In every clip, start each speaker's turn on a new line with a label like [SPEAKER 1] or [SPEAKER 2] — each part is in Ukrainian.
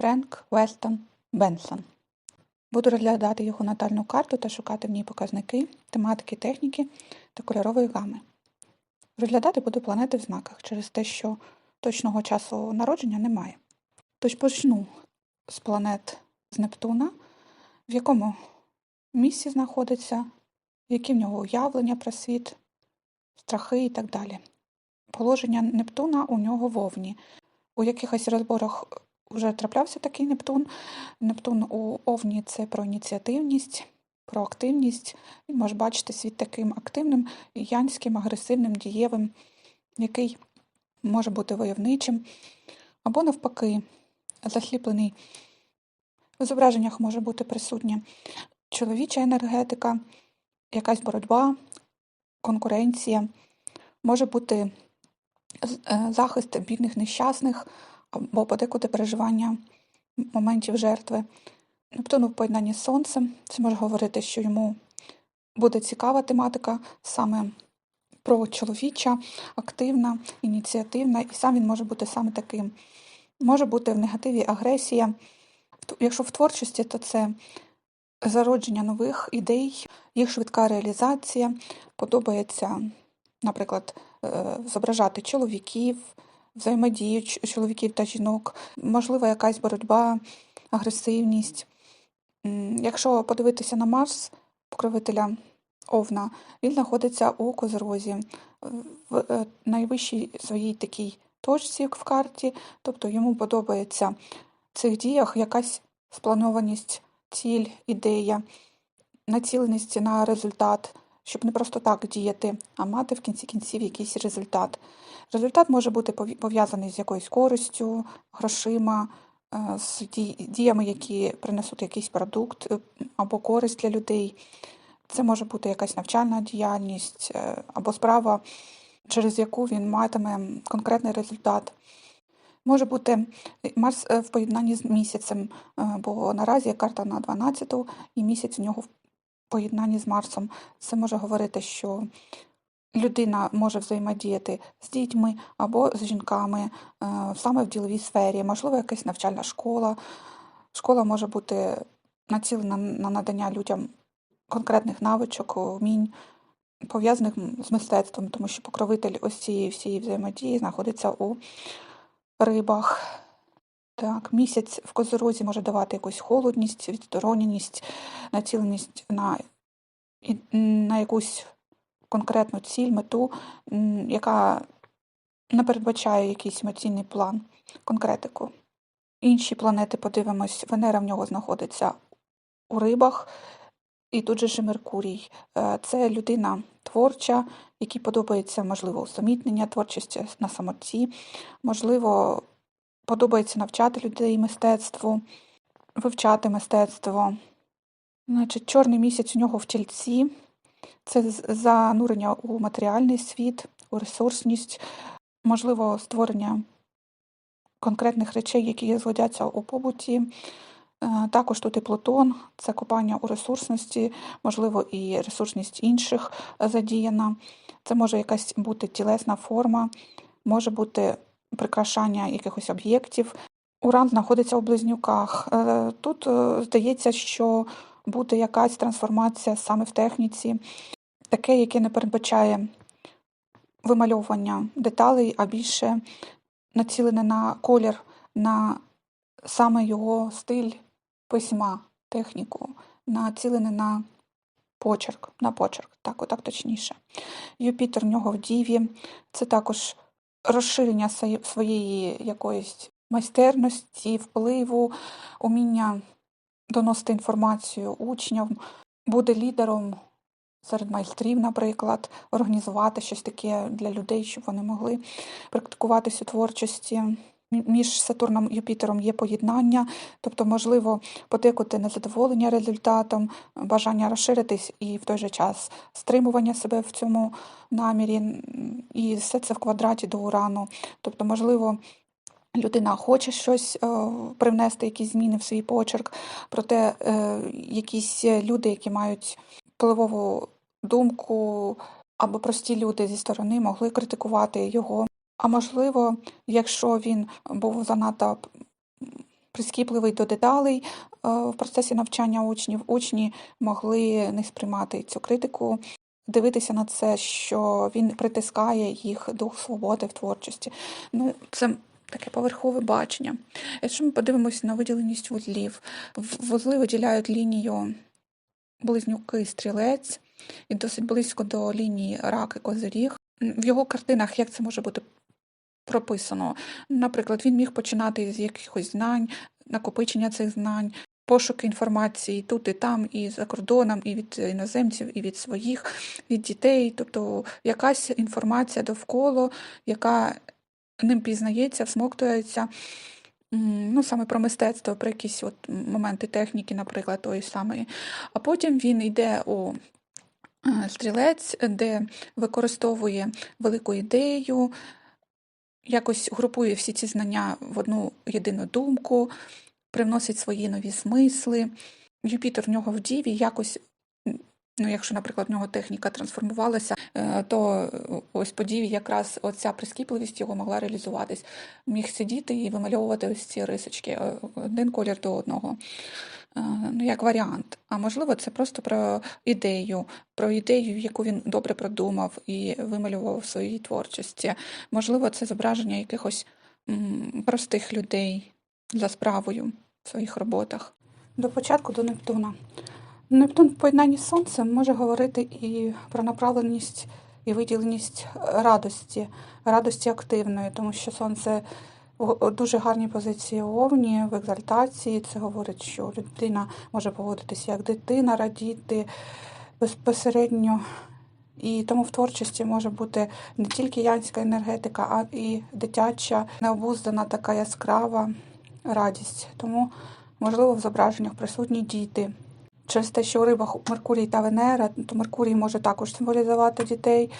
[SPEAKER 1] Френк Вестон Бенсон. Буду розглядати його натальну карту та шукати в ній показники, тематики, техніки та кольорової гами. Розглядати буду планети в знаках через те, що точного часу народження немає. Тож почну з планет з Нептуна, в якому місці знаходиться, які в нього уявлення про світ, страхи і так далі. Положення Нептуна у нього вовні. У якихось розборах вже траплявся такий Нептун. Нептун у Овні це про ініціативність, про активність. Він може бачити світ таким активним, янським, агресивним, дієвим, який може бути войовничим, або навпаки, засліплений. В зображеннях може бути присутня чоловіча енергетика, якась боротьба, конкуренція, може бути е, захист бідних нещасних або подекуди переживання моментів жертви. Нептуну в поєднанні з сонцем. Це може говорити, що йому буде цікава тематика саме про чоловіча, активна, ініціативна, і сам він може бути саме таким. Може бути в негативі агресія. Якщо в творчості, то це зародження нових ідей, їх швидка реалізація. Подобається, наприклад, е, зображати чоловіків, взаємодію чоловіків та жінок, можливо, якась боротьба, агресивність. Якщо подивитися на Марс, покровителя Овна, він знаходиться у Козерозі в е, найвищій своїй такій точці в карті, тобто йому подобається в цих діях якась спланованість, ціль, ідея, націленість на результат, щоб не просто так діяти, а мати в кінці кінців якийсь результат. Результат може бути пов'язаний з якоюсь користю, грошима, е, з діями, які принесуть якийсь продукт е, або користь для людей. Це може бути якась навчальна діяльність е, або справа, через яку він матиме конкретний результат. Може бути Марс в поєднанні з місяцем, бо наразі карта на 12-ту і місяць у нього поєднанні з Марсом. Це може говорити, що людина може взаємодіяти з дітьми або з жінками е, саме в діловій сфері, можливо, якась навчальна школа. Школа може бути націлена на надання людям конкретних навичок, вмінь, пов'язаних з мистецтвом, тому що покровитель ось цієї всієї взаємодії знаходиться у рибах. Так, Місяць в козорозі може давати якусь холодність, відстороненість, націленість на, на якусь конкретну ціль, мету, яка не передбачає якийсь емоційний план, конкретику. Інші планети, подивимось, Венера в нього знаходиться у рибах, і тут же ж Меркурій. Е, це людина творча, якій подобається, можливо, усамітнення творчості на самоті, можливо, подобається навчати людей мистецтву, вивчати мистецтво. Значить, Чорний місяць у нього в тільці. Це занурення у матеріальний світ, у ресурсність, можливо, створення конкретних речей, які згодяться у побуті. Е, також тут і Плутон, це копання у ресурсності, можливо, і ресурсність інших задіяна. Це може якась бути тілесна форма, може бути прикрашання якихось об'єктів. Уран знаходиться у близнюках. Е, тут е, здається, що буде якась трансформація саме в техніці, таке, яке не передбачає вимальовування деталей, а більше націлене на колір, на саме його стиль письма, техніку, націлене на почерк, на почерк, так, отак точніше. Юпітер в нього в Діві, це також розширення своєї якоїсь майстерності, впливу, уміння доносити інформацію учням, бути лідером серед майстрів, наприклад, організувати щось таке для людей, щоб вони могли практикуватися у творчості. Між Сатурном і Юпітером є поєднання, тобто, можливо, подекути незадоволення результатом, бажання розширитись і в той же час стримування себе в цьому намірі, і все це в квадраті до урану. Тобто, можливо, людина хоче щось е, привнести, якісь зміни в свій почерк, проте е, якісь люди, які мають впливову думку або прості люди зі сторони могли критикувати його. А можливо, якщо він був занадто прискіпливий до деталей е, в процесі навчання учнів. Учні могли не сприймати цю критику, дивитися на це, що він притискає їх дух свободи в творчості. Ну, це таке поверхове бачення. Якщо ми подивимося на виділеність вузлів, вузли виділяють лінію близнюки стрілець і досить близько до лінії рак і козиріг. В його картинах як це може бути прописано? Наприклад, він міг починати з якихось знань, накопичення цих знань, пошуки інформації тут і там, і за кордоном, і від іноземців, і від своїх, від дітей. Тобто якась інформація довкола, яка ним пізнається, всмоктується. Ну, саме про мистецтво, про якісь от моменти техніки, наприклад, тої самої. А потім він йде у е, стрілець, де використовує велику ідею, якось групує всі ці знання в одну єдину думку, привносить свої нові смисли. Юпітер в нього в діві якось. Ну, якщо, наприклад, в нього техніка трансформувалася, е, то е, ось по діві якраз оця прискіпливість його могла реалізуватись. Міг сидіти і вимальовувати ось ці рисочки, е, один колір до одного. Ну, як варіант. А можливо, це просто про ідею, про ідею, яку він добре продумав і вималював в своїй творчості. Можливо, це зображення якихось простих людей за справою в своїх роботах. До початку до Нептуна. Нептун в поєднанні з сонцем може говорити і про направленість і виділеність радості, радості активної, тому що сонце в дуже гарній позиції Овні, в екзальтації. Це говорить, що людина може поводитися як дитина, радіти безпосередньо. І тому в творчості може бути не тільки янська енергетика, а і дитяча, необуздана така яскрава радість. Тому, можливо, в зображеннях присутні діти. Через те, що у рибах Меркурій та Венера, то Меркурій може також символізувати дітей,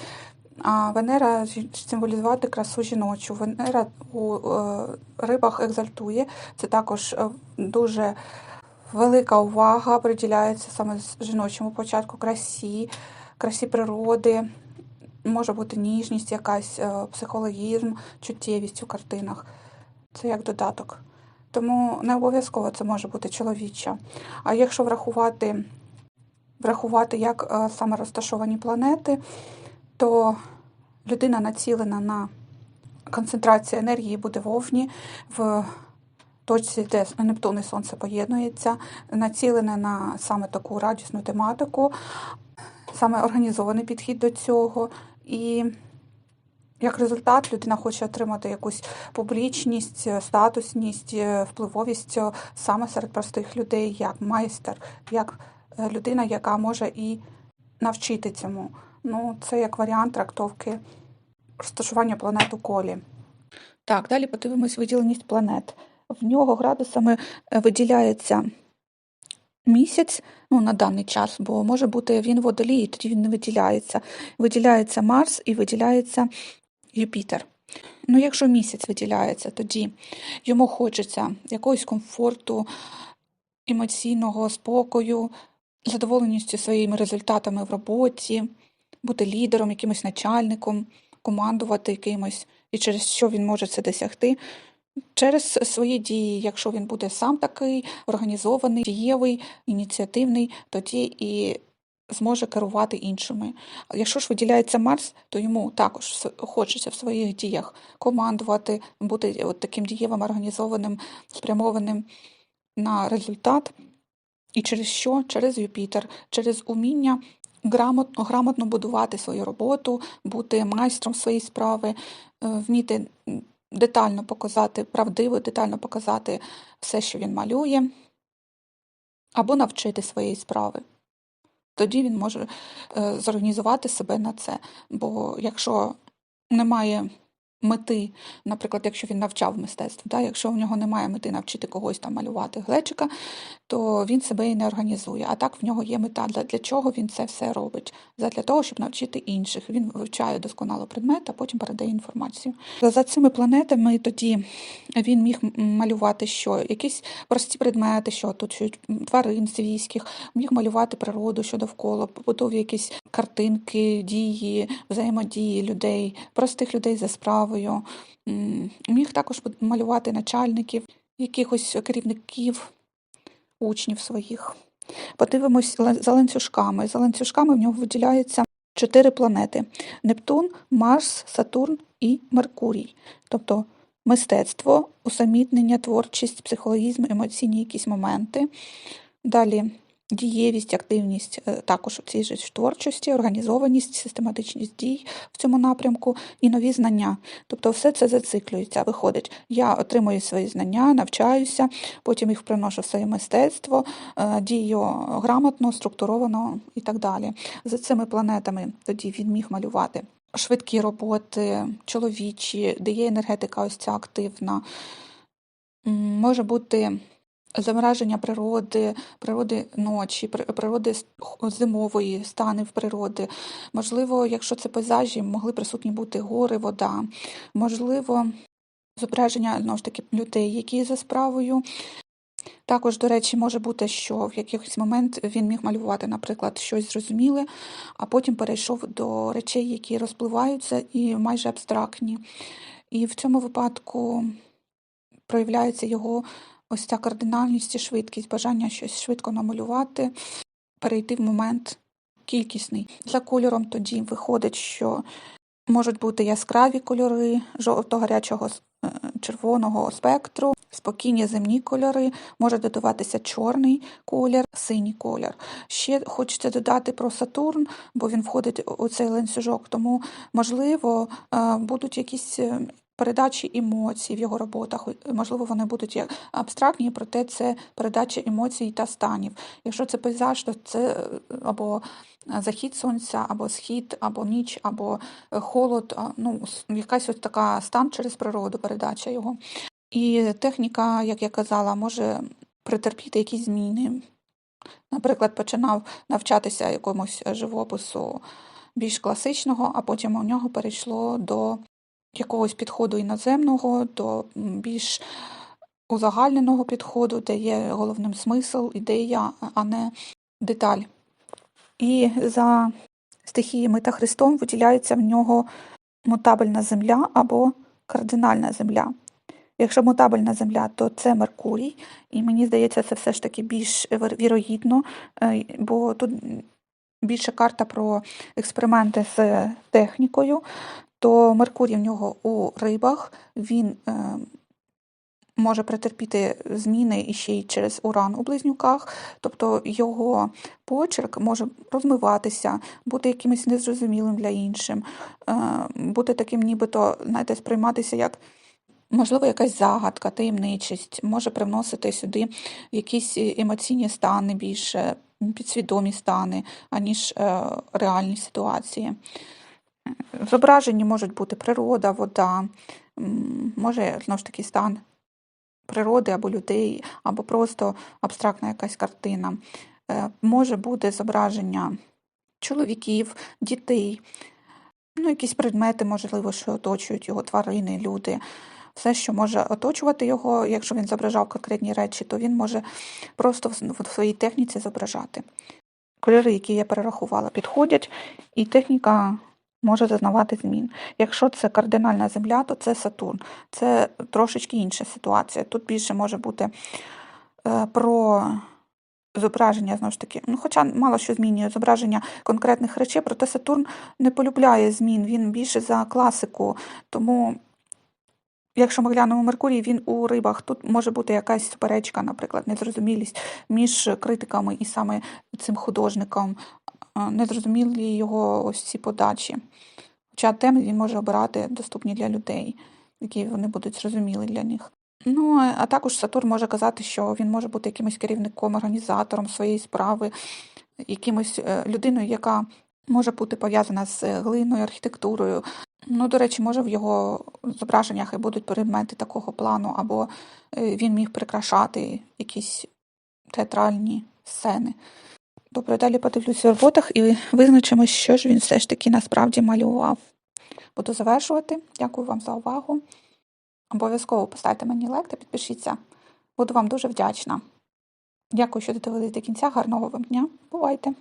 [SPEAKER 1] а Венера символізувати красу жіночу. Венера у е, рибах екзальтує. Це також е, дуже велика увага приділяється саме жіночому початку красі, красі природи. Може бути ніжність, якась е, психологізм, чуттєвість у картинах. Це як додаток. Тому не обов'язково це може бути чоловіча. А якщо врахувати, врахувати як е, саме розташовані планети, то людина націлена на концентрацію енергії буде в Овні, в точці, де Нептун і Сонце поєднується, націлена на саме таку радісну тематику, саме організований підхід до цього. І як результат, людина хоче отримати якусь публічність, е, статусність, е, впливовість е, саме серед простих людей, як майстер, як людина, яка може і навчити цьому. Ну, це як варіант трактовки розташування планет у колі. Так, далі подивимось виділеність планет. В нього градусами виділяється місяць ну, на даний час, бо може бути він водолій, тоді він не виділяється. Виділяється Марс і виділяється Юпітер. Ну, якщо місяць виділяється, тоді йому хочеться якогось комфорту, емоційного спокою, задоволеністю своїми результатами в роботі, бути лідером, якимось начальником, командувати якимось, і через що він може це досягти. Через свої дії, якщо він буде сам такий організований, дієвий, ініціативний, тоді і зможе керувати іншими. Якщо ж виділяється Марс, то йому також хочеться в своїх діях командувати, бути от таким дієвим, організованим, спрямованим на результат. І через що? Через Юпітер, через уміння грамотно, грамотно будувати свою роботу, бути майстром своєї справи, е, вміти детально показати, правдиво, детально показати все, що він малює, або навчити своєї справи. Тоді він може е, зорганізувати себе на це. Бо якщо немає мети, наприклад, якщо він навчав мистецтво, да, якщо в нього немає мети навчити когось там малювати глечика, то він себе і не організує. А так в нього є мета. Для, для чого він це все робить? Для того, щоб навчити інших. Він вивчає досконало предмет, а потім передає інформацію. За цими планетами тоді він міг малювати що? Якісь прості предмети, що тут тварин свійських, міг малювати природу, що довкола, побутові якісь картинки, дії, взаємодії людей, простих людей за справою. М, Міг також малювати начальників, якихось керівників, учнів своїх. Подивимось за ланцюжками. За ланцюжками в нього виділяється чотири планети: Нептун, Марс, Сатурн і Меркурій. Тобто мистецтво, усамітнення, творчість, психологізм, емоційні якісь моменти. Далі дієвість, активність е, також у цій же творчості, організованість, систематичність дій в цьому напрямку і нові знання. Тобто все це зациклюється. Виходить, я отримую свої знання, навчаюся, потім їх приношу в своє мистецтво, е, дію грамотно, структуровано і так далі. За цими планетами тоді він міг малювати швидкі роботи, чоловічі, де є енергетика ось ця активна. Може бути замраження природи, природи ночі, природи зимової, станів природи. Можливо, якщо це пейзажі, могли присутні бути гори, вода. Можливо, зображення знову ж таки людей, які за справою. Також, до речі, може бути, що в якийсь момент він міг малювати, наприклад, щось зрозуміле, а потім перейшов до речей, які розпливаються і майже абстрактні. І в цьому випадку проявляється його ось ця кардинальність і швидкість, бажання щось швидко намалювати, перейти в момент кількісний. За кольором тоді виходить, що можуть бути яскраві кольори жовто-гарячого е, червоного спектру, спокійні земні кольори, може додаватися чорний колір, синій колір. Ще хочеться додати про Сатурн, бо він входить у цей ланцюжок, тому можливо е, будуть якісь. Е, Передачі емоцій в його роботах, можливо, вони будуть як абстрактні, проте це передача емоцій та станів. Якщо це пейзаж, то це е, або захід сонця, або схід, або ніч, або е, холод, ну, якась ось така стан через природу, передача його. І техніка, як я казала, може претерпіти якісь зміни. Наприклад, починав навчатися якомусь живопису більш класичного, а потім у нього перейшло до якогось підходу іноземного, до більш узагальненого підходу, де є головним смисл, ідея, а не деталь. І за стихіями та Христом виділяється в нього мутабельна земля або кардинальна земля. Якщо мутабельна земля, то це Меркурій, і мені здається, це все ж таки більш вірогідно, е, бо тут більше карта про експерименти з технікою, то Меркурій в нього у рибах, він е, може претерпіти зміни і ще й через уран у близнюках, тобто його почерк може розмиватися, бути якимось незрозумілим для іншим, е, бути таким, нібито, знаєте, сприйматися як. Можливо, якась загадка, таємничість може привносити сюди якісь емоційні стани більше, підсвідомі стани, аніж е, реальні ситуації. Зображені можуть бути природа, вода, може знову ж таки стан природи або людей, або просто абстрактна якась картина. Е, Може бути зображення чоловіків, дітей, ну, якісь предмети, можливо, що оточують його тварини, люди. Все, що може оточувати його, якщо він зображав конкретні речі, то він може просто в в своїй техніці зображати. Кольори, які я перерахувала, підходять, і техніка може зазнавати змін. Якщо це кардинальна земля, то це Сатурн. Це трошечки інша ситуація. Тут більше може бути е, про зображення, знову ж таки, ну, хоча мало що змінює зображення конкретних речей, проте Сатурн не полюбляє змін, він більше за класику. Тому, якщо ми глянемо Меркурій, він у рибах, тут може бути якась суперечка, наприклад, незрозумілість між критиками і саме цим художником, незрозумілі його ось ці подачі. Хоча теми він може обирати доступні для людей, які вони будуть зрозумілі для них. Ну, а- також Сатурн може казати, що він може бути якимось керівником, організатором своєї справи, якимось е, людиною, яка може бути пов'язана з е, глиною, архітектурою. Ну, до речі, може в його зображеннях і будуть предмети такого плану, або е, він міг прикрашати якісь театральні сцени. Добре, далі подивлюся в роботах і визначимо, що ж він все ж таки насправді малював. Буду завершувати. Дякую вам за увагу. Обов'язково поставте мені лайк та підпишіться. Буду вам дуже вдячна. Дякую, що додивились до кінця. Гарного вам дня. Бувайте!